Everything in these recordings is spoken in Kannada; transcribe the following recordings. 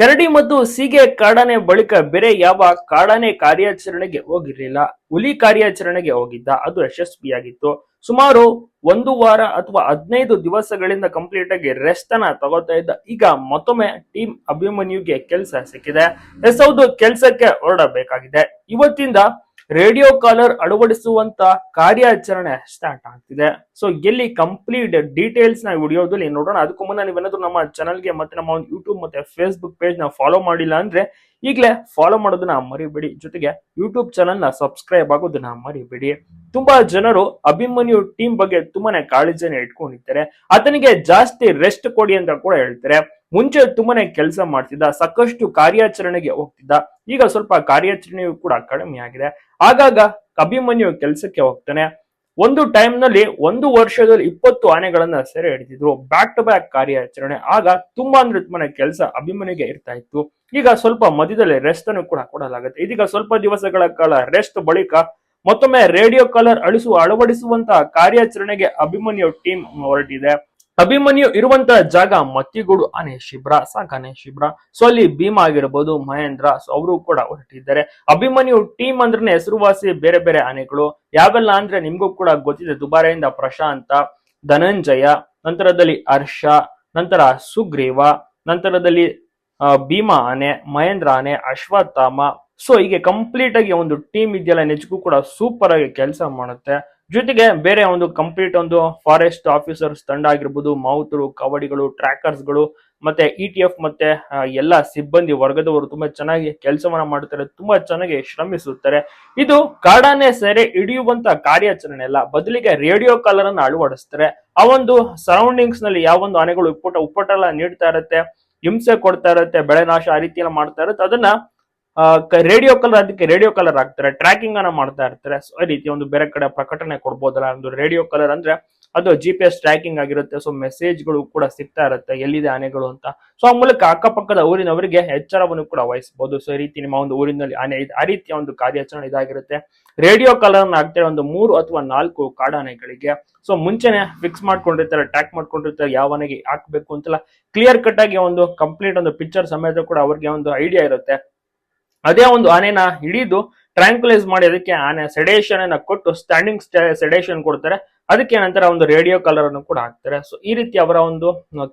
ಕರಡಿ ಮತ್ತು ಸೀಗೆ ಕಾಡಾನೆ ಬಳಿಕ ಬೇರೆ ಯಾವ ಕಾಡಾನೆ ಕಾರ್ಯಾಚರಣೆಗೆ ಹೋಗಿರಲಿಲ್ಲ. ಹುಲಿ ಕಾರ್ಯಾಚರಣೆಗೆ ಹೋಗಿದ್ದ. ಅದು ಯಶಸ್ವಿಯಾಗಿತ್ತು. ಸುಮಾರು ಒಂದು ವಾರ ಅಥವಾ ಹದಿನೈದು ದಿವಸಗಳಿಂದ ಕಂಪ್ಲೀಟ್ ಆಗಿ ರೆಸ್ಟ್ ಅನ್ನ ತಗೋತಾ ಇದ್ದ. ಈಗ ಮತ್ತೊಮ್ಮೆ ಟೀಮ್ ಅಭಿಮನ್ಯುಗೆ ಕೆಲಸ ಸಿಕ್ಕಿದೆ. ಎಸ್ ಹೌದು, ಕೆಲಸಕ್ಕೆ ಹೊರಡಬೇಕಾಗಿದೆ. ಇವತ್ತಿಂದ ರೇಡಿಯೋ ಕಾಲರ್ ಅಳವಡಿಸುವಂತ ಕಾರ್ಯಾಚರಣೆ ಸ್ಟಾರ್ಟ್ ಆಗ್ತಿದೆ. ಸೊ ಎಲ್ಲಿ ಕಂಪ್ಲೀಟ್ ಡೀಟೇಲ್ಸ್ನ ವಿಡಿಯೋದಲ್ಲಿ ನೋಡೋಣ. ಅದಕ್ಕೂ ಮುನ್ನ ನೀವೇನಾದ್ರೂ ನಮ್ಮ ಚಾನಲ್ಗೆ ಮತ್ತೆ ನಮ್ಮ ಒಂದು ಯೂಟ್ಯೂಬ್ ಮತ್ತೆ ಫೇಸ್ಬುಕ್ ಪೇಜ್ನ ಫಾಲೋ ಮಾಡಿಲ್ಲ ಅಂದ್ರೆ ಈಗಲೇ ಫಾಲೋ ಮಾಡೋದನ್ನ ಮರಿಬೇಡಿ. ಜೊತೆಗೆ ಯೂಟ್ಯೂಬ್ ಚಾನಲ್ನ ಸಬ್ಸ್ಕ್ರೈಬ್ ಆಗೋದನ್ನ ಮರಿಬೇಡಿ. ತುಂಬಾ ಜನರು ಅಭಿಮನ್ಯು ಟೀಮ್ ಬಗ್ಗೆ ತುಂಬಾನೇ ಕಾಳಜಿಯನ್ನು ಇಟ್ಕೊಂಡಿರ್ತಾರೆ ಆತನಿಗೆ ಜಾಸ್ತಿ ರೆಸ್ಟ್ ಕೊಡಿ ಅಂತ ಕೂಡ ಹೇಳ್ತಾರೆ. ಮುಂಚೆ ತುಂಬಾನೇ ಕೆಲಸ ಮಾಡ್ತಿದ್ದ, ಸಾಕಷ್ಟು ಕಾರ್ಯಾಚರಣೆಗೆ ಹೋಗ್ತಿದ್ದ, ಈಗ ಸ್ವಲ್ಪ ಕಾರ್ಯಾಚರಣೆಯು ಕೂಡ ಕಡಿಮೆ ಆಗಿದೆ. ಆಗಾಗ ಅಭಿಮನ್ಯು ಕೆಲಸಕ್ಕೆ ಹೋಗ್ತಾನೆ. ಒಂದು ಟೈಮ್ನಲ್ಲಿ ಒಂದು ವರ್ಷದಲ್ಲಿ ಇಪ್ಪತ್ತು ಆನೆಗಳನ್ನ ಸೆರೆ ಹಿಡಿದಿದ್ರು. ಬ್ಯಾಕ್ ಟು ಬ್ಯಾಕ್ ಕಾರ್ಯಾಚರಣೆ. ಆಗ ತುಂಬಾ ಅಂದ್ರೆ ತುಂಬಾನೇ ಕೆಲಸ ಅಭಿಮನ್ಯುಗೆ ಇರ್ತಾ ಇತ್ತು. ಈಗ ಸ್ವಲ್ಪ ಮಧ್ಯದಲ್ಲಿ ರೆಸ್ಟ್ ಅನ್ನು ಕೂಡ ಕೊಡಲಾಗುತ್ತೆ. ಇದೀಗ ಸ್ವಲ್ಪ ದಿವಸಗಳ ಕಾಲ ರೆಸ್ಟ್ ಬಳಿಕ ಮತ್ತೊಮ್ಮೆ ರೇಡಿಯೋ ಕಾಲರ್ ಅಳಿಸುವ ಅಳವಡಿಸುವಂತಹ ಕಾರ್ಯಾಚರಣೆಗೆ ಅಭಿಮನ್ಯು ಟೀಮ್ ಹೊರಟಿದೆ. ಅಭಿಮನ್ಯು ಇರುವಂತ ಜಾಗ ಮತ್ತಿಗೂಡು ಆನೆ ಶಿಬ್ರ ಸಾಕಾನೆ ಶಿಬ್ರ. ಸೊ ಅಲ್ಲಿ ಭೀಮ ಆಗಿರ್ಬೋದು, ಮಹೇಂದ್ರ ಸೊ ಅವರು ಕೂಡ ಹೊರಟಿದ್ದಾರೆ. ಅಭಿಮನ್ಯು ಟೀಮ್ ಅಂದ್ರೆ ಹೆಸರುವಾಸಿ ಬೇರೆ ಬೇರೆ ಆನೆಗಳು. ಯಾವೆಲ್ಲ ಅಂದ್ರೆ ನಿಮ್ಗೂ ಕೂಡ ಗೊತ್ತಿದೆ, ದುಬಾರೆಯಿಂದ ಪ್ರಶಾಂತ, ಧನಂಜಯ, ನಂತರದಲ್ಲಿ ಹರ್ಷ, ನಂತರ ಸುಗ್ರೀವ, ನಂತರದಲ್ಲಿ ಭೀಮಾ ಆನೆ, ಮಹೇಂದ್ರ ಆನೆ, ಅಶ್ವತ್ಥಾಮ. ಸೊ ಹೀಗೆ ಕಂಪ್ಲೀಟ್ ಆಗಿ ಒಂದು ಟೀಮ್ ಇದೆಯಲ್ಲ ನಿಜಕ್ಕೂ ಕೂಡ ಸೂಪರ್ ಆಗಿ ಕೆಲಸ ಮಾಡುತ್ತೆ. ಜೊತೆಗೆ ಬೇರೆ ಒಂದು ಕಂಪ್ಲೀಟ್ ಒಂದು ಫಾರೆಸ್ಟ್ ಆಫೀಸರ್ಸ್ ತಂಡ ಆಗಿರ್ಬೋದು, ಮಾವುತರು, ಕವಡಿಗಳು ಟ್ರ್ಯಾಕರ್ಸ್ಗಳು ಮತ್ತೆ ಇ ಟಿ ಎಫ್ ಮತ್ತೆ ಎಲ್ಲ ಸಿಬ್ಬಂದಿ ವರ್ಗದವರು ತುಂಬಾ ಚೆನ್ನಾಗಿ ಕೆಲಸವನ್ನ ಮಾಡ್ತಾರೆ, ತುಂಬಾ ಚೆನ್ನಾಗಿ ಶ್ರಮಿಸುತ್ತಾರೆ. ಇದು ಕಾಡಾನೆ ಸೆರೆ ಹಿಡಿಯುವಂತ ಕಾರ್ಯಾಚರಣೆ ಅಲ್ಲ, ಬದಲಿಗೆ ರೇಡಿಯೋ ಕಾಲರ್ ಅನ್ನ ಅಳವಡಿಸ್ತಾರೆ. ಆ ಒಂದು ಸರೌಂಡಿಂಗ್ಸ್ನಲ್ಲಿ ಯಾವೊಂದು ಆನೆಗಳು ಉಪ್ಪುಟ ಎಲ್ಲ ನೀಡ್ತಾ ಇರುತ್ತೆ, ಹಿಂಸೆ ಕೊಡ್ತಾ ಇರುತ್ತೆ, ಬೆಳೆ ನಾಶ ಆ ರೀತಿ ಎಲ್ಲ ಮಾಡ್ತಾ ಇರುತ್ತೆ, ಅದನ್ನ ರೇಡಿಯೋ ಕಲರ್ ಅದಕ್ಕೆ ರೇಡಿಯೋ ಕಲರ್ ಹಾಕ್ತಾರೆ ಟ್ರ್ಯಾಕಿಂಗ್ ಅನ್ನ ಮಾಡ್ತಾ ಇರ್ತಾರೆ. ಸೊ ಈ ರೀತಿ ಒಂದು ಬೇರೆ ಕಡೆ ಪ್ರಕಟಣೆ ಕೊಡ್ಬೋದಲ್ಲ, ಒಂದು ರೇಡಿಯೋ ಕಲರ್ ಅಂದ್ರೆ ಅದು ಜಿ ಪಿ ಎಸ್ ಟ್ರ್ಯಾಕಿಂಗ್ ಆಗಿರುತ್ತೆ ಸೊ ಮೆಸೇಜ್ಗಳು ಕೂಡ ಸಿಗ್ತಾ ಇರುತ್ತೆ, ಎಲ್ಲಿದೆ ಆನೆಗಳು ಅಂತ. ಸೊ ಆ ಮೂಲಕ ಅಕ್ಕಪಕ್ಕದ ಊರಿನವರಿಗೆ ಎಚ್ಚರವನ್ನು ಕೂಡ ವಹಿಸಬಹುದು. ಸೊ ಈ ರೀತಿ ನಿಮ್ಮ ಒಂದು ಊರಿನಲ್ಲಿ ಆನೆ ಆ ರೀತಿಯ ಒಂದು ಕಾರ್ಯಾಚರಣೆ ಇದಾಗಿರುತ್ತೆ. ರೇಡಿಯೋ ಕಲರ್ ಹಾಕ್ತಾರೆ ಒಂದು ಮೂರು ಅಥವಾ ನಾಲ್ಕು ಕಾಡಾನೆಗಳಿಗೆ. ಸೊ ಮುಂಚೆನೆ ಫಿಕ್ಸ್ ಮಾಡ್ಕೊಂಡಿರ್ತಾರೆ ಟ್ರ್ಯಾಕ್ ಮಾಡ್ಕೊಂಡಿರ್ತಾರೆ, ಯಾವ ಆನೆಗೆ ಹಾಕ್ಬೇಕು ಅಂತೆಲ್ಲ ಕ್ಲಿಯರ್ ಕಟ್ ಆಗಿ ಒಂದು ಕಂಪ್ಲೀಟ್ ಒಂದು ಪಿಕ್ಚರ್ ಸಮೇತ ಕೂಡ ಅವ್ರಿಗೆ ಒಂದು ಐಡಿಯಾ ಇರುತ್ತೆ. ಅದೇ ಒಂದು ಆನೆನ ಹಿಡಿದು ಟ್ರ್ಯಾಂಕ್ಯುಲೈಸ್ ಮಾಡಿ ಅದಕ್ಕೆ ಆನೆ ಸೆಡೇಷನ್ ಅನ್ನ ಕೊಟ್ಟು ಸ್ಟ್ಯಾಂಡಿಂಗ್ ಸೆಡೇಷನ್ ಕೊಡ್ತಾರೆ. ಅದಕ್ಕೆ ನಂತರ ಒಂದು ರೇಡಿಯೋ ಕಲರ್ ಅನ್ನು ಕೂಡ ಹಾಕ್ತಾರೆ. ಸೊ ಈ ರೀತಿ ಅವರ ಒಂದು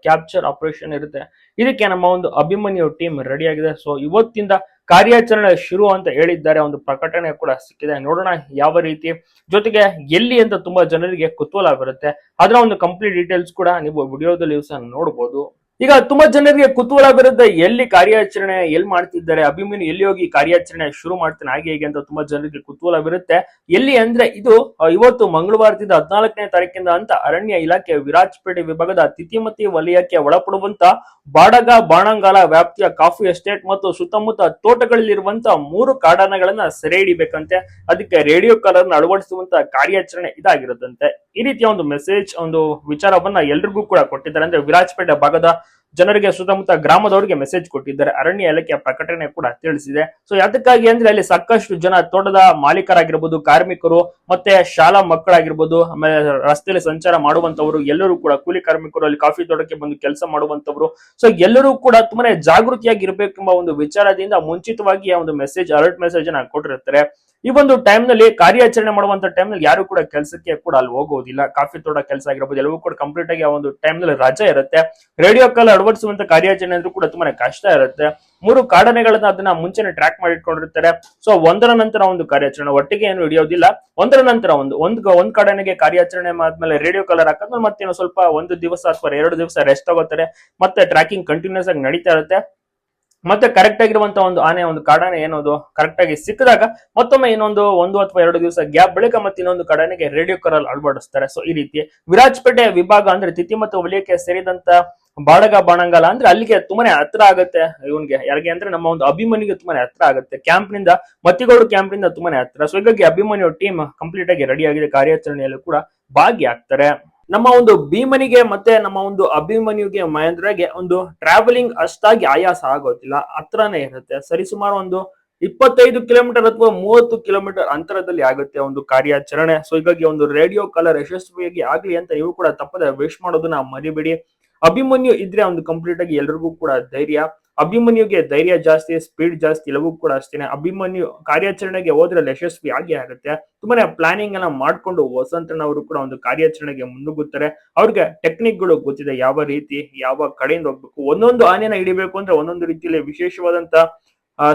ಕ್ಯಾಪ್ಚರ್ ಆಪರೇಷನ್ ಇರುತ್ತೆ. ಇದಕ್ಕೆ ನಮ್ಮ ಒಂದು ಅಭಿಮನ್ಯು ಟೀಮ್ ರೆಡಿ ಆಗಿದೆ. ಸೊ ಇವತ್ತಿಂದ ಕಾರ್ಯಾಚರಣೆ ಶುರು ಅಂತ ಹೇಳಿದ್ದಾರೆ. ಒಂದು ಪ್ರಕಟಣೆ ಕೂಡ ಸಿಕ್ಕಿದೆ. ನೋಡೋಣ ಯಾವ ರೀತಿ. ಜೊತೆಗೆ ಎಲ್ಲಿ ಅಂತ ತುಂಬಾ ಜನರಿಗೆ ಕುತೂಹಲ ಬರುತ್ತೆ. ಅದರ ಒಂದು ಕಂಪ್ಲೀಟ್ ಡೀಟೇಲ್ಸ್ ಕೂಡ ನೀವು ವಿಡಿಯೋದಲ್ಲಿ ಸಹ ನೋಡಬಹುದು ಈಗ ತುಂಬಾ ಜನರಿಗೆ ಕುತೂಹಲ ಬರುತ್ತೆ, ಎಲ್ಲಿ ಕಾರ್ಯಾಚರಣೆ, ಎಲ್ಲಿ ಮಾಡ್ತಿದ್ದಾರೆ, ಅಭಿಮನ್ಯು ಎಲ್ಲಿ ಹೋಗಿ ಕಾರ್ಯಾಚರಣೆ ಶುರು ಮಾಡ್ತಾನೆ, ಹಾಗೆ ಹೇಗೆ ಅಂತ ತುಂಬಾ ಜನರಿಗೆ ಕುತೂಹಲ ಬರುತ್ತೆ. ಎಲ್ಲಿ ಅಂದ್ರೆ ಇದು ಇವತ್ತು ಮಂಗಳವಾರದಿಂದ ಹದಿನಾಲ್ಕನೇ ತಾರೀಕಿಂದ ಅಂತ ಅರಣ್ಯ ಇಲಾಖೆ ವಿರಾಜಪೇಟೆ ವಿಭಾಗದ ತಿತಿಮತಿ ವಲಯಕ್ಕೆ ಒಳಪಡುವಂತ ಬಾಡಗ, ಬಾಣಂಗಾಲ ವ್ಯಾಪ್ತಿಯ ಕಾಫಿ ಎಸ್ಟೇಟ್ ಮತ್ತು ಸುತ್ತಮುತ್ತ ತೋಟಗಳಲ್ಲಿರುವಂತ ಮೂರು ಕಾಡಾನಗಳನ್ನ ಸೆರೆ ಹಿಡಿಬೇಕಂತೆ. ಅದಕ್ಕೆ ರೇಡಿಯೋ ಕಾಲರ್ನ ಅಳವಡಿಸುವಂತ ಕಾರ್ಯಾಚರಣೆ ಇದಾಗಿರುತ್ತಂತೆ. ಈ ರೀತಿಯ ಒಂದು ಮೆಸೇಜ್ ಒಂದು ವಿಚಾರವನ್ನ ಎಲ್ರಿಗೂ ಕೂಡ ಕೊಟ್ಟಿದ್ದಾರೆ. ಅಂದ್ರೆ ವಿರಾಜಪೇಟೆ ಭಾಗದ ಜನರಿಗೆ ಸುತ್ತಮುತ್ತ ಗ್ರಾಮದವರಿಗೆ ಮೆಸೇಜ್ ಕೊಟ್ಟಿದ್ದಾರೆ. ಅರಣ್ಯ ಇಲಾಖೆಯ ಪ್ರಕಟಣೆ ಕೂಡ ತಿಳಿಸಿದೆ. ಸೊ ಅದಕ್ಕಾಗಿ ಅಂದ್ರೆ ಅಲ್ಲಿ ಸಾಕಷ್ಟು ಜನ ತೋಟದ ಮಾಲೀಕರಾಗಿರ್ಬೋದು, ಕಾರ್ಮಿಕರು ಮತ್ತೆ ಶಾಲಾ ಮಕ್ಕಳಾಗಿರ್ಬೋದು, ಆಮೇಲೆ ರಸ್ತೆಯಲ್ಲಿ ಸಂಚಾರ ಮಾಡುವಂತವರು, ಎಲ್ಲರೂ ಕೂಡ ಕೂಲಿ ಕಾರ್ಮಿಕರು, ಅಲ್ಲಿ ಕಾಫಿ ತೋಟಕ್ಕೆ ಬಂದು ಕೆಲಸ ಮಾಡುವಂತವರು. ಸೊ ಎಲ್ಲರೂ ಕೂಡ ತುಂಬಾನೇ ಜಾಗೃತಿಯಾಗಿರ್ಬೇಕೆಂಬ ಒಂದು ವಿಚಾರದಿಂದ ಮುಂಚಿತವಾಗಿ ಒಂದು ಮೆಸೇಜ್ ಅಲರ್ಟ್ ಮೆಸೇಜ್ ಅನ್ನ ಕೊಟ್ಟಿರ್ತಾರೆ. ಈ ಒಂದು ಟೈಮ್ನಲ್ಲಿ ಕಾರ್ಯಾಚರಣೆ ಮಾಡುವಂತ ಟೈಮ್ನಲ್ಲಿ ಯಾರು ಕೂಡ ಕೆಲಸಕ್ಕೆ ಕೂಡ ಅಲ್ಲಿ ಹೋಗೋದಿಲ್ಲ. ಕಾಫಿ ತೋಟ ಕೆಲಸ ಆಗಿರ್ಬೋದು, ಎಲ್ಲವೂ ಕೂಡ ಕಂಪ್ಲೀಟ್ ಆಗಿ ಆ ಒಂದು ಟೈಮ್ನಲ್ಲಿ ರಜೆ ಇರುತ್ತೆ. ರೇಡಿಯೋ ಕಾಲ್ ಅಳವಡಿಸುವಂತ ಕಾರ್ಯಾಚರಣೆ ಅಂದ್ರೂ ಕೂಡ ತುಂಬಾನೇ ಕಷ್ಟ ಇರುತ್ತೆ. ಮೂರು ಕಾಡನೆಗಳನ್ನ ಅದನ್ನ ಮುಂಚೆನೆ ಟ್ರ್ಯಾಕ್ ಮಾಡಿ ಇಟ್ಕೊಂಡಿರ್ತಾರೆ ಸೊ ಒಂದರ ನಂತರ ಒಂದು ಕಾರ್ಯಾಚರಣೆ, ಒಟ್ಟಿಗೆ ಏನು ಹಿಡಿಯೋದಿಲ್ಲ. ಒಂದರ ನಂತರ ಒಂದು, ಒಂದ್ ಒಂದ್ ಕಾಡನೆಗೆ ಕಾರ್ಯಾಚರಣೆ ಆದ್ಮೇಲೆ ರೇಡಿಯೋ ಕಲರ್ ಹಾಕಂದ್ರೆ ಮತ್ತೆ ಸ್ವಲ್ಪ ಒಂದು ದಿವಸ ಅಥವಾ ಎರಡು ದಿವಸ ರೆಸ್ಟ್ ತಗೋತಾರೆ. ಮತ್ತೆ ಟ್ರ್ಯಾಕಿಂಗ್ ಕಂಟಿನ್ಯೂಸ್ ಆಗಿ ನಡೀತಾ ಇರುತ್ತೆ. ಮತ್ತೆ ಕರೆಕ್ಟ್ ಆಗಿರುವಂತ ಒಂದು ಆನೆ, ಒಂದು ಕಾಡಾನೆ ಏನೋದು? ಕರೆಕ್ಟ್ ಆಗಿ ಸಿಕ್ಕಿದಾಗ ಮತ್ತೊಮ್ಮೆ ಇನ್ನೊಂದು ಒಂದು ಅಥವಾ ಎರಡು ದಿವಸ ಗ್ಯಾಪ್ ಬಳಿಕ ಮತ್ತೆ ಇನ್ನೊಂದು ಕಾಡಾನೆಗೆ ರೇಡಿಯೋ ಕರಲ್ ಅಳವಡಿಸ್ತಾರೆ. ಸೊ ಈ ರೀತಿ ವಿರಾಜಪೇಟೆ ವಿಭಾಗ ಅಂದ್ರೆ ತಿಥಿ ಮತ್ತು ವಲಯಕ್ಕೆ ಸೇರಿದಂತ ಬಾಡಗ, ಬಾಣಂಗಲ ಅಂದ್ರೆ ಅಲ್ಲಿಗೆ ತುಂಬಾನೇ ಹತ್ರ ಆಗುತ್ತೆ. ಇವನ್ಗೆ ಯಾರಿಗೆ ಅಂದ್ರೆ ನಮ್ಮ ಒಂದು ಅಭಿಮಾನಿಗೆ ತುಂಬಾನೇ ಹತ್ರ ಆಗುತ್ತೆ. ಕ್ಯಾಂಪ್ನಿಂದ ಮತ್ತಿಗೋಡು ಕ್ಯಾಂಪ್ನಿಂದ ತುಂಬಾನೇ ಹತ್ರ. ಸೊ ಹೀಗಾಗಿ ಅಭಿಮನ್ಯು ಟೀಮ್ ಕಂಪ್ಲೀಟ್ ಆಗಿ ರೆಡಿ ಆಗಿದೆ. ಕಾರ್ಯಾಚರಣೆಯಲ್ಲೂ ಕೂಡ ಭಾಗಿಯಾಗ್ತಾರೆ. ನಮ್ಮ ಒಂದು ಭೀಮನಿಗೆ ಮತ್ತೆ ನಮ್ಮ ಒಂದು ಅಭಿಮನ್ಯುಗೆ ಮಹೇಂದ್ರಗೆ ಒಂದು ಟ್ರಾವೆಲಿಂಗ್ ಅಷ್ಟಾಗಿ ಆಯಾಸ ಆಗೋದಿಲ್ಲ. ಹತ್ರನೇ ಇರುತ್ತೆ. ಸರಿಸುಮಾರು ಒಂದು ಇಪ್ಪತ್ತೈದು ಕಿಲೋಮೀಟರ್ ಅಥವಾ ಮೂವತ್ತು ಕಿಲೋಮೀಟರ್ ಅಂತರದಲ್ಲಿ ಆಗುತ್ತೆ ಒಂದು ಕಾರ್ಯಾಚರಣೆ. ಸೊ ಹೀಗಾಗಿ ಒಂದು ರೇಡಿಯೋ ಕಲರ್ ಯಶಸ್ವಿಯಾಗಿ ಆಗ್ಲಿ ಅಂತ ನೀವು ಕೂಡ ತಪ್ಪದೆ ವಿಶ್ ಮಾಡೋದನ್ನ ಮರಿಬೇಡಿ. ಅಭಿಮನ್ಯು ಇದ್ರೆ ಒಂದು ಕಂಪ್ಲೀಟ್ ಆಗಿ ಎಲ್ರಿಗೂ ಕೂಡ ಧೈರ್ಯ. ಅಭಿಮನ್ಯುಗೆ ಧೈರ್ಯ ಜಾಸ್ತಿ ಸ್ಪೀಡ್ ಜಾಸ್ತಿ ಎಲ್ಲವೂ ಕೂಡ ಅಷ್ಟೇನೆ. ಅಭಿಮನ್ಯು ಕಾರ್ಯಾಚರಣೆಗೆ ಹೋದ್ರೆ ಯಶಸ್ವಿ ಆಗಿ ಆಗುತ್ತೆ. ತುಂಬಾನೇ ಪ್ಲಾನಿಂಗ್ ಎಲ್ಲ ಮಾಡ್ಕೊಂಡು ವಸಂತನ ಅವರು ಕೂಡ ಒಂದು ಕಾರ್ಯಾಚರಣೆಗೆ ಮುನ್ನುಗ್ಗುತ್ತಾರೆ ಅವ್ರಿಗೆ ಟೆಕ್ನಿಕ್ಗಳು ಗೊತ್ತಿದೆ. ಯಾವ ರೀತಿ, ಯಾವ ಕಡೆಯಿಂದ ಹೋಗ್ಬೇಕು, ಒಂದೊಂದು ಆನೆನ ಹಿಡಿಬೇಕು ಅಂದ್ರೆ ಒಂದೊಂದು ರೀತಿಯಲ್ಲಿ ವಿಶೇಷವಾದಂತ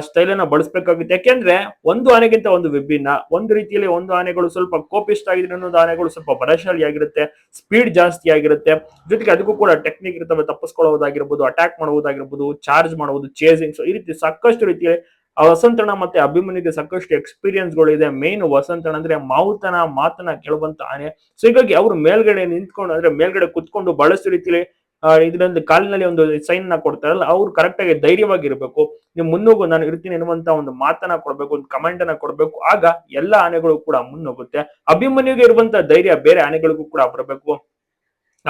ಸ್ಟೈಲ್ ಅನ್ನ ಬಳಸಬೇಕಾಗುತ್ತೆ. ಯಾಕೆಂದ್ರೆ ಒಂದು ಆನೆಗಿಂತ ಒಂದು ವಿಭಿನ್ನ, ಒಂದು ರೀತಿಯಲ್ಲಿ ಒಂದು ಆನೆಗಳು ಸ್ವಲ್ಪ ಕೋಪಿಸ್ಟ್ ಆಗಿದ್ರೆ ಇನ್ನೊಂದು ಆನೆಗಳು ಸ್ವಲ್ಪ ಬಲಶಾಲಿ ಆಗಿರುತ್ತೆ ಸ್ಪೀಡ್ ಜಾಸ್ತಿ ಆಗಿರುತ್ತೆ. ಜೊತೆಗೆ ಅದಕ್ಕೂ ಕೂಡ ಟೆಕ್ನಿಕ್ ಇರ್ತವೆ, ತಪ್ಪಿಸ್ಕೊಳ್ಳೋದಾಗಿರ್ಬೋದು ಅಟ್ಯಾಕ್ ಮಾಡುವುದಾಗಿರ್ಬೋದು ಚಾರ್ಜ್ ಮಾಡುವುದು ಚೇಸಿಂಗ್ಸ್ ಈ ರೀತಿ ಸಾಕಷ್ಟು ರೀತಿಯಲ್ಲಿ ಆ ವಸಂತಣ್ಣ ಮತ್ತೆ ಅಭಿಮನ್ಯುಗೆ ಸಾಕಷ್ಟು ಎಕ್ಸ್ಪೀರಿಯನ್ಸ್ಗಳು ಇದೆ. ಮೇನ್ ವಸಂತಣ್ಣ ಅಂದ್ರೆ ಮಾವುತನ ಮಾತನ್ನ ಕೇಳುವಂತ ಆನೆ. ಸೊ ಹೀಗಾಗಿ ಅವರು ಮೇಲ್ಗಡೆ ನಿಂತ್ಕೊಂಡು, ಅಂದ್ರೆ ಮೇಲ್ಗಡೆ ಕುತ್ಕೊಂಡು ಬಹಳಷ್ಟು ರೀತಿಯಲ್ಲಿ ಇದರಲ್ಲಿ ಕಾಲಿನಲ್ಲಿ ಒಂದು ಸೈನ್ನ ಕೊಡ್ತಾರಲ್ಲ, ಅವ್ರು ಕರೆಕ್ಟ್ ಆಗಿ ಧೈರ್ಯವಾಗಿರ್ಬೇಕು. ನೀವು ಮುನ್ನೋಗು ನಾನು ಇರ್ತೀನಿ ಎನ್ನುವಂತ ಒಂದು ಮಾತನ್ನ ಕೊಡ್ಬೇಕು, ಒಂದು ಕಮೆಂಟ್ ಅನ್ನ ಕೊಡ್ಬೇಕು. ಆಗ ಎಲ್ಲಾ ಆನೆಗಳು ಕೂಡ ಮುನ್ನೋಗುತ್ತೆ ಅಭಿಮನ್ಯುಗೆ ಇರುವಂತ ಧೈರ್ಯ ಬೇರೆ ಆನೆಗಳಿಗೂ ಕೂಡ ಬರಬೇಕು.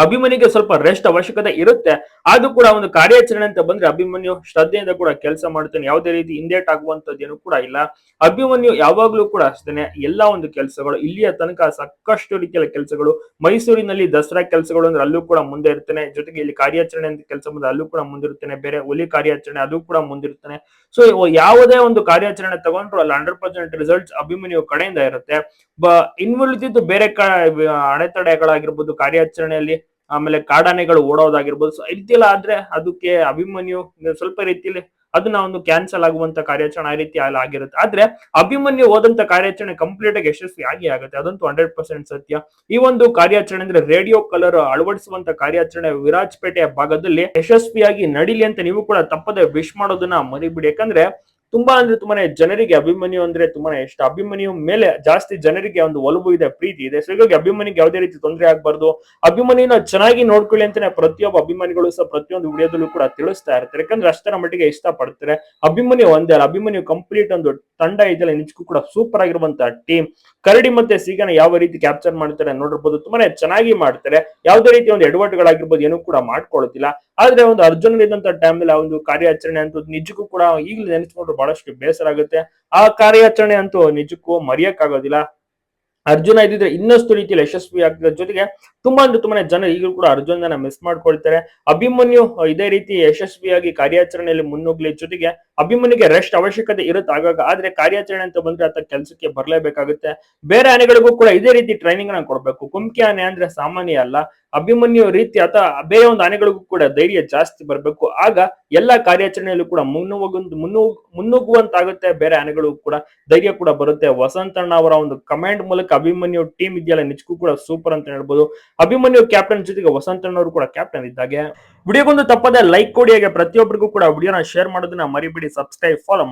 ಅಭಿಮನ್ಯುಗೆ ಸ್ವಲ್ಪ ರೆಸ್ಟ್ ಅವಶ್ಯಕತೆ ಇರುತ್ತೆ. ಆದ್ರೂ ಕೂಡ ಒಂದು ಕಾರ್ಯಾಚರಣೆ ಅಂತ ಬಂದ್ರೆ ಅಭಿಮನ್ಯು ಶ್ರದ್ಧೆಯಿಂದ ಕೂಡ ಕೆಲಸ ಮಾಡ್ತಾನೆ ಯಾವುದೇ ರೀತಿ ಹಿಂದೇಟ್ ಆಗುವಂತದ್ದೇನು ಕೂಡ ಇಲ್ಲ. ಅಭಿಮನ್ಯು ಯಾವಾಗ್ಲೂ ಕೂಡ ಅಷ್ಟೇನೆ ಎಲ್ಲಾ ಒಂದು ಕೆಲಸಗಳು, ಇಲ್ಲಿಯ ತನಕ ಸಾಕಷ್ಟು ರೀತಿಯ ಕೆಲಸಗಳು, ಮೈಸೂರಿನಲ್ಲಿ ದಸರಾ ಕೆಲಸಗಳು ಅಂದ್ರೆ ಅಲ್ಲೂ ಕೂಡ ಮುಂದೆ ಇರ್ತಾನೆ. ಜೊತೆಗೆ ಇಲ್ಲಿ ಕಾರ್ಯಾಚರಣೆ ಅಂತ ಕೆಲಸ ಬಂದ್ರೆ ಅಲ್ಲೂ ಕೂಡ ಮುಂದಿರುತ್ತಾನೆ. ಬೇರೆ ಹುಲಿ ಕಾರ್ಯಾಚರಣೆ ಅದು ಕೂಡ ಮುಂದಿರ್ತಾನೆ ಸೊ ಯಾವುದೇ ಒಂದು ಕಾರ್ಯಾಚರಣೆ ತಗೊಂಡ್ರು ಅಲ್ಲಿ ಹಂಡ್ರೆಡ್ ಪರ್ಸೆಂಟ್ ರಿಸಲ್ಟ್ಸ್ ಅಭಿಮನ್ಯು ಕಡೆಯಿಂದ ಇರುತ್ತೆ. ಬ ಇನ್ವುಳಿದಿದ್ದು ಬೇರೆ ಅಡೆತಡೆಗಳಾಗಿರ್ಬೋದು, ಕಾರ್ಯಾಚರಣೆಯಲ್ಲಿ ಆಮೇಲೆ ಕಾಡಾನೆಗಳು ಓಡೋದಾಗಿರ್ಬೋದು. ಸೊ ರೀತಿಯಲ್ಲ ಆದ್ರೆ ಅದಕ್ಕೆ ಅಭಿಮನ್ಯು ಸ್ವಲ್ಪ ರೀತಿಯಲ್ಲಿ ಅದನ್ನ ಒಂದು ಕ್ಯಾನ್ಸಲ್ ಆಗುವಂತ ಕಾರ್ಯಾಚರಣೆ ಆ ರೀತಿ ಅಲ್ಲಿ ಆಗಿರುತ್ತೆ. ಆದ್ರೆ ಅಭಿಮನ್ಯು ಹೋದಂತ ಕಾರ್ಯಾಚರಣೆ ಕಂಪ್ಲೀಟ್ ಆಗಿ ಯಶಸ್ವಿ ಆಗಿ ಆಗುತ್ತೆ. ಅದಂತೂ ಹಂಡ್ರೆಡ್ ಪರ್ಸೆಂಟ್ ಸತ್ಯ. ಈ ಒಂದು ಕಾರ್ಯಾಚರಣೆ ಅಂದ್ರೆ ರೇಡಿಯೋ ಕಲರ್ ಅಳವಡಿಸುವಂತ ಕಾರ್ಯಾಚರಣೆ ವಿರಾಜಪೇಟೆಯ ಭಾಗದಲ್ಲಿ ಯಶಸ್ವಿಯಾಗಿ ನಡಿಲಿ ಅಂತ ನೀವು ಕೂಡ ತಪ್ಪದೆ ವಿಶ್ ಮಾಡೋದನ್ನ ಮರಿಬಿಡಿ. ಯಾಕಂದ್ರೆ ತುಂಬಾ ಅಂದ್ರೆ ತುಂಬಾನೇ ಜನರಿಗೆ ಅಭಿಮನ್ಯು ಅಂದ್ರೆ ತುಂಬಾನೇ ಇಷ್ಟ. ಅಭಿಮನ್ಯು ಮೇಲೆ ಜಾಸ್ತಿ ಜನರಿಗೆ ಒಂದು ಒಲವು ಇದೆ, ಪ್ರೀತಿ ಇದೆ. ಸೊ ಹೀಗಾಗಿ ಅಭಿಮನಿಗೆ ಯಾವುದೇ ರೀತಿ ತೊಂದರೆ ಆಗ್ಬಾರ್ದು. ಅಭಿಮನ್ಯುನ ಚೆನ್ನಾಗಿ ನೋಡ್ಕೊಳ್ಳಿ ಅಂತಾನೆ ಪ್ರತಿಯೊಬ್ಬ ಅಭಿಮಾನಿಗಳು ಸಹ ಪ್ರತಿಯೊಂದು ವಿಡಿಯೋದಲ್ಲೂ ಕೂಡ ತಿಳಿಸ್ತಾ ಇರ್ತಾರೆ. ಯಾಕಂದ್ರೆ ಅಷ್ಟರ ಮಟ್ಟಿಗೆ ಇಷ್ಟ ಪಡ್ತಾರೆ ಅಭಿಮನ್ಯು ಒಂದೇ ಅಲ್ಲ. ಅಭಿಮನ್ಯು ಕಂಪ್ಲೀಟ್ ಒಂದು ತಂಡ ಇದೆಯಲ್ಲ, ನಿಜಕ್ಕೂ ಕೂಡ ಸೂಪರ್ ಆಗಿರುವಂತಹ ಟೀಮ್ ಕರಡಿ ಮತ್ತೆ ಸೀಗನ ಯಾವ ರೀತಿ ಕ್ಯಾಪ್ಚರ್ ಮಾಡ್ತಾರೆ ನೋಡಿರ್ಬೋದು. ತುಂಬಾನೇ ಚೆನ್ನಾಗಿ ಮಾಡ್ತಾರೆ. ಯಾವುದೇ ರೀತಿ ಒಂದು ಎಡವಟ್ಟುಗಳಾಗಿರ್ಬೋದು, ಏನು ಕೂಡ ಮಾಡ್ಕೊಳ್ಳೋದಿಲ್ಲ ಆದ್ರೆ ಒಂದು ಅರ್ಜುನ್ ಇದ್ದಂತ ಟೈಮಲ್ಲಿ ಆ ಒಂದು ಕಾರ್ಯಾಚರಣೆ ಅಂತೂ ನಿಜಕ್ಕೂ ಕೂಡ ಈಗಲೂ ನೆನೆಸ್ಕೊಂಡ್ರೆ ಬಹಳಷ್ಟು ಬೇಸರ ಆಗುತ್ತೆ. ಆ ಕಾರ್ಯಾಚರಣೆ ಅಂತೂ ನಿಜಕ್ಕೂ ಮರೆಯಕ್ಕಾಗೋದಿಲ್ಲ. ಅರ್ಜುನ ಇದ್ದಿದ್ರೆ ಇನ್ನಷ್ಟು ರೀತಿಯಲ್ಲಿ ಯಶಸ್ವಿ ಆಗ್ತದೆ. ಜೊತೆಗೆ ತುಂಬಾ ಅಂದ್ರೆ ತುಂಬಾನೇ ಜನ ಈಗಲೂ ಕೂಡ ಅರ್ಜುನನ ಮಿಸ್ ಮಾಡ್ಕೊಳ್ತಾರೆ. ಅಭಿಮನ್ಯು ಇದೇ ರೀತಿ ಯಶಸ್ವಿಯಾಗಿ ಕಾರ್ಯಾಚರಣೆಯಲ್ಲಿ ಮುನ್ನುಗ್ಲಿ, ಜೊತೆಗೆ ಅಭಿಮನ್ಯುಗೆ ರೆಸ್ಟ್ ಅವಶ್ಯಕತೆ ಇರುತ್ತೆ ಆಗಾಗ. ಆದ್ರೆ ಕಾರ್ಯಾಚರಣೆ ಅಂತ ಬಂದ್ರೆ ಆತ ಕೆಲಸಕ್ಕೆ ಬರಲೇಬೇಕಾಗುತ್ತೆ. ಬೇರೆ ಆನೆಗಳಿಗೂ ಕೂಡ ಇದೇ ರೀತಿ ಟ್ರೈನಿಂಗ್ನ ಕೊಡ್ಬೇಕು. ಕುಮ್ಕಿ ಆನೆ ಅಂದ್ರೆ ಸಾಮಾನ್ಯ ಅಲ್ಲ. ಅಭಿಮನ್ಯು ರೀತಿ ಅಥವಾ ಬೇರೆ ಒಂದು ಆನೆಗಳಿಗೂ ಕೂಡ ಧೈರ್ಯ ಜಾಸ್ತಿ ಬರಬೇಕು. ಆಗ ಎಲ್ಲಾ ಕಾರ್ಯಾಚರಣೆಯಲ್ಲೂ ಕೂಡ ಮುನ್ನುಗ್ಗು ಮುನ್ನು ಮುನ್ನುಗ್ಗುವಂತಾಗುತ್ತೆ. ಬೇರೆ ಆನೆಗಳಿಗೂ ಕೂಡ ಧೈರ್ಯ ಕೂಡ ಬರುತ್ತೆ. ವಸಂತಣ್ಣ ಅವರ ಒಂದು ಕಮಾಂಡ್ ಮೂಲಕ ಅಭಿಮನ್ಯು ಟೀಮ್ ಇದೆಯಲ್ಲ ನಿಜಕ್ಕೂ ಕೂಡ ಸೂಪರ್ ಅಂತ ಹೇಳ್ಬೋದು. ಅಭಿಮನ್ಯು ಕ್ಯಾಪ್ಟನ್ ಜೊತೆಗೆ ವಸಂತಣ್ಣ ಅವರು ಕೂಡ ಕ್ಯಾಪ್ಟನ್ ಇದ್ದಾಗೆ. ವಿಡಿಯೋಗೊಂದು ತಪ್ಪದೆ ಲೈಕ್ ಕೊಡಿ, ಹಾಗೆ ಪ್ರತಿಯೊಬ್ಬರಿಗೂ ಕೂಡ ವಿಡಿಯೋನ ಶೇರ್ ಮಾಡೋದನ್ನ ಮರಿಬೇಡಿ. Subscribe, follow